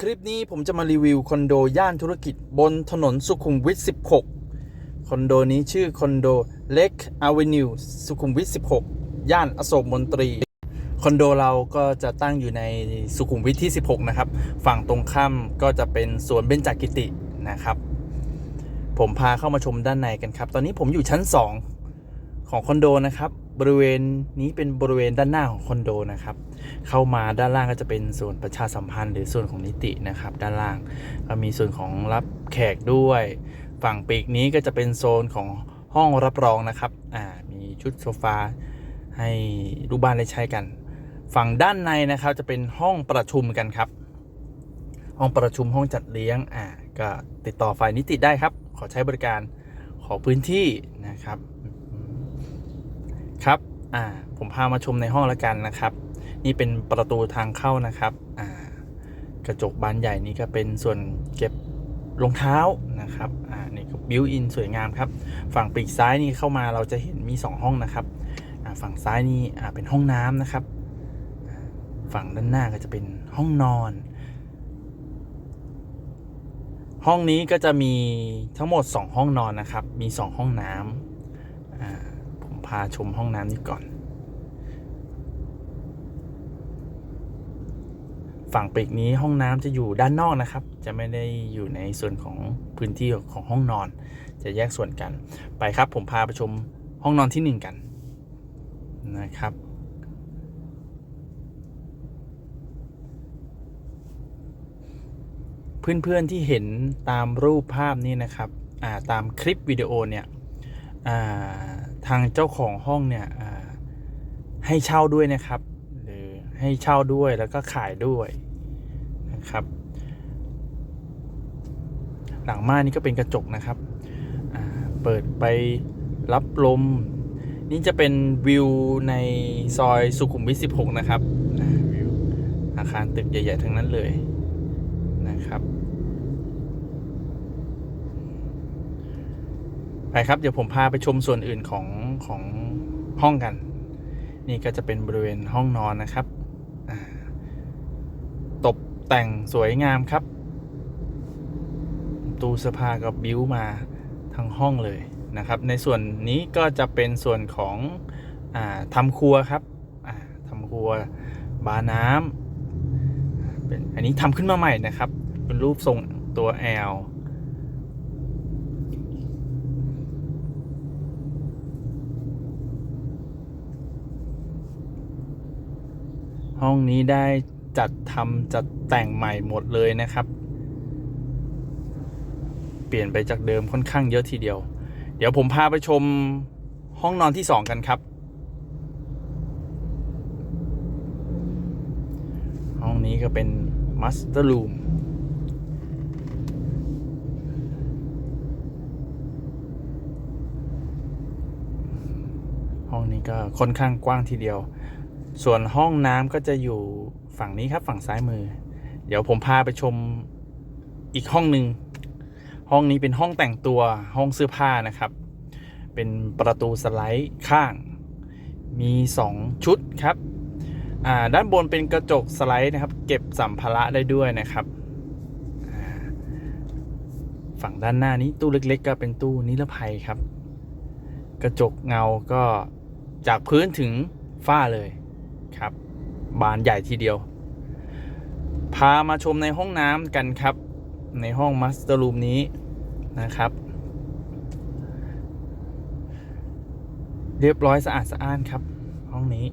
คลิปนี้ผมจะมารีวิวคอนโดย่านธุรกิจบนถนนสุขุมวิท 16 คอนโดนี้ชื่อคอนโดเล็กอเวนิวสุขุมวิท 16 ย่านอโศกมนตรี คอนโดเราก็จะตั้งอยู่ในสุขุมวิทที่ 16 นะครับ ฝั่งตรงข้ามก็จะเป็นสวนเบญจกิตินะครับ ผมพาเข้ามาชมด้านในกันครับ ตอนนี้ผมอยู่ชั้น 2 ของคอนโดนะครับ บริเวณนี้เป็นบริเวณด้านหน้าของคอนโดนะครับ เข้ามาด้านล่างก็จะเป็นส่วนประชาสัมพันธ์ หรือส่วนของนิตินะครับ ด้านล่างก็มีส่วนของรับแขกด้วย ฝั่งปีกนี้ก็จะเป็นโซนของห้องรับรองนะครับ อ่า มีชุดโซฟาให้ลูกบ้านได้ใช้กัน ฝั่งด้านในนะครับจะเป็นห้องประชุมกันครับ ห้องประชุมห้องจัดเลี้ยง อ่า ก็ติดต่อฝ่ายนิติได้ครับ ขอใช้บริการขอพื้นที่นะครับ ครับอ่าผมพามาชมในห้องล้วกันนะครับ นี่เป็นประตูทางเข้านะครับอ่ากระจกบานใหญ่นี่ก็เป็นส่วนเก็บรองเท้านะครับอ่านี่ก็บิวอินสวยงามครับ ฝั่งปีกซ้ายนี่เข้ามาเราจะเห็นมี 2 ห้องนะครับอ่าฝั่งซ้ายนี่อ่าเป็นห้องน้ำนะครับ ฝั่งด้านหน้าก็จะเป็นห้องนอน ห้องนี้ก็จะมีทั้งหมด 2 ห้องนอนนะครับ มี 2 ห้องน้ำอ่าาชมห้องน้ำนี้ก่อน ฝั่งปีกนี้ห้องน้ำจะอยู่ด้านนอกนะครับ จะไม่ได้อยู่ในส่วนของพื้นที่ของห้องนอน จะแยกส่วนกัน ไปครับผมพาไปชมห้องนอนที่หนึ่งกันนะครับเพื่อนๆที่เห็นตามรูปภาพนี้นะครับ ตามคลิปวิดีโอเนี่ยอ่า ทางเจ้าของห้องเนี่ยให้เช่าด้วยนะครับ หรือให้เช่าด้วยแล้วก็ขายด้วยนะครับ หลังม่านนี่ก็เป็นกระจกนะครับ เปิดไปรับลม นี่จะเป็นวิวในซอยสุขุมวิท16 นะครับวิวอาคารตึกใหญ่ ๆ ทั้งนั้นเลยนะครับ ไปครับ เดี๋ยวผมพาไปชมส่วนอื่นของของห้องกัน นี่ก็จะเป็นบริเวณห้องนอนนะครับ ตกแต่งสวยงามครับ ตู้เสื้อผ้าก็บิ้วมาทั้งห้องเลยนะครับ ในส่วนนี้ก็จะเป็นส่วนของอาทำครัวครับอ่าทำครัวบาร์น้ำอ่าเป็นอันนี้ทำขึ้นมาใหม่นะครับ เป็นรูปทรงตัว L ห้องนี้ได้จัดทำจัดแต่งใหม่หมดเลยนะครับ เปลี่ยนไปจากเดิมค่อนข้างเยอะทีเดียว เดี๋ยวผมพาไปชมห้องนอนที่2กันครับ ห้องนี้ก็เป็น Master Room ห้องนี้ก็ค่อนข้างกว้างทีเดียว ส่วนห้องน้ำก็จะอยู่ฝั่งนี้ครับฝั่งซ้ายมือ เดี๋ยวผมพาไปชมอีกห้องหนึ่งห้องนี้เป็นห้องแต่งตัวห้องเสื้อผ้านะครับ เป็นประตูสไลด์ข้าง มี 2 ชุดครับอ่าด้านบนเป็นกระจกสไลด์นะครับ เก็บสัมภาระได้ด้วยนะครับ ฝั่งด้านหน้านี้ตู้เล็ก ๆ ก็เป็นตู้นิรภัยครับ กระจกเงาก็จากพื้นถึงฝ้าเลย ครับ บานใหญ่ทีเดียว พามาชมในห้องน้ำกันครับ ในห้องมาสเตอร์รูมนี้นะครับ เรียบร้อยสะอาดสะอ้านครับ ห้องนี้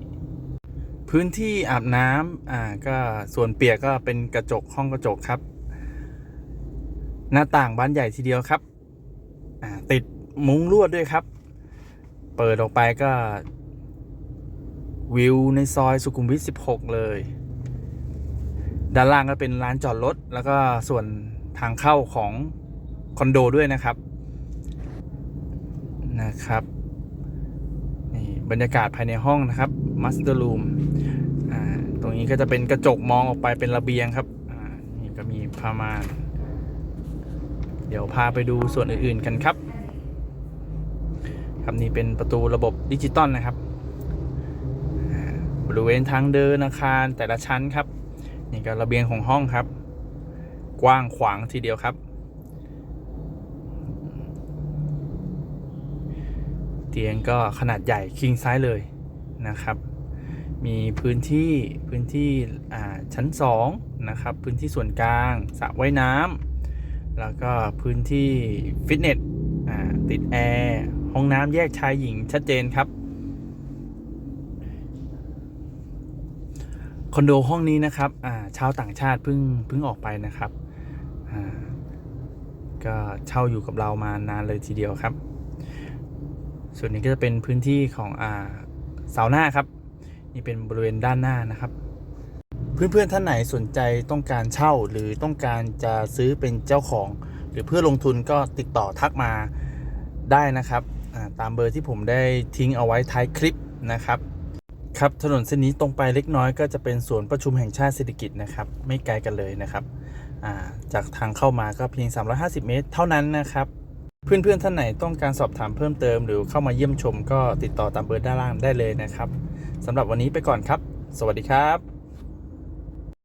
พื้นที่อาบน้ำอ่าก็ส่วนเปียกก็เป็นกระจกห้องกระจกครับ หน้าต่างบานใหญ่ทีเดียวครับ อ่าติดมุ้งลวดด้วยครับ เปิดออกไปก็ วิวในซอยสุขุมวิท 16 เลย ด้านล่างก็เป็นร้านจอดรถ แล้วก็ส่วนทางเข้าของคอนโดด้วยนะครับ นะครับนี่บรรยากาศภายในห้องนะครับ Master Room อ่าตรงนี้ก็จะเป็นกระจกมองออกไปเป็นระเบียงครับอ่านี่ก็มีผ้ามาน เดี๋ยวพาไปดูส่วนอื่นๆกันครับ ครับนี่เป็นประตูระบบดิจิตอลนะครับ บริเวณทางเดินอาคารแต่ละชั้นครับ นี่ก็ระเบียงของห้องครับ กว้างขวางทีเดียวครับ เตียงก็ขนาดใหญ่คิงไซส์เลยนะครับ มีพื้นที่พื้นที่อ่าชั้น2นะครับ พื้นที่ส่วนกลางสระว่ายน้ำแล้วก็พื้นที่ฟิตเนสอ่าติดแอร์ห้องน้ำแยกชายหญิงชัดเจนครับ คอนโดห้องนี้นะครับอ่าชาวต่างชาติเพิ่งเพิ่งออกไปนะครับอ่าก็เช่าอยู่กับเรามานานเลยทีเดียวครับ ส่วนนี้ก็จะเป็นพื้นที่ของอ่าเสาหน้าครับ นี่เป็นบริเวณด้านหน้านะครับ เพื่อนๆท่านไหนสนใจต้องการเช่าหรือต้องการจะซื้อเป็นเจ้าของ หรือเพื่อลงทุนก็ติดต่อทักมาได้นะครับอ่าตามเบอร์ที่ผมได้ทิ้งเอาไว้ท้ายคลิปนะครับ ครับถนนเส้นนี้ตรงไปเล็กน้อยก็จะเป็นสวนประชุมแห่งชาติเศรษฐกิจนะครับ ไม่ไกลกันเลยนะครับาจากทางเข้ามาก็เพียง 350 เมตร เท่านั้นนะครับ เพื่อนๆท่านไหนต้องการสอบถามเพิ่มเติม หรือเข้ามาเยี่ยมชมก็ติดต่อตามเบอร์ด้านล่างได้เลยนะครับสำหรับวันนี้ไปก่อนครับ สวัสดีครับ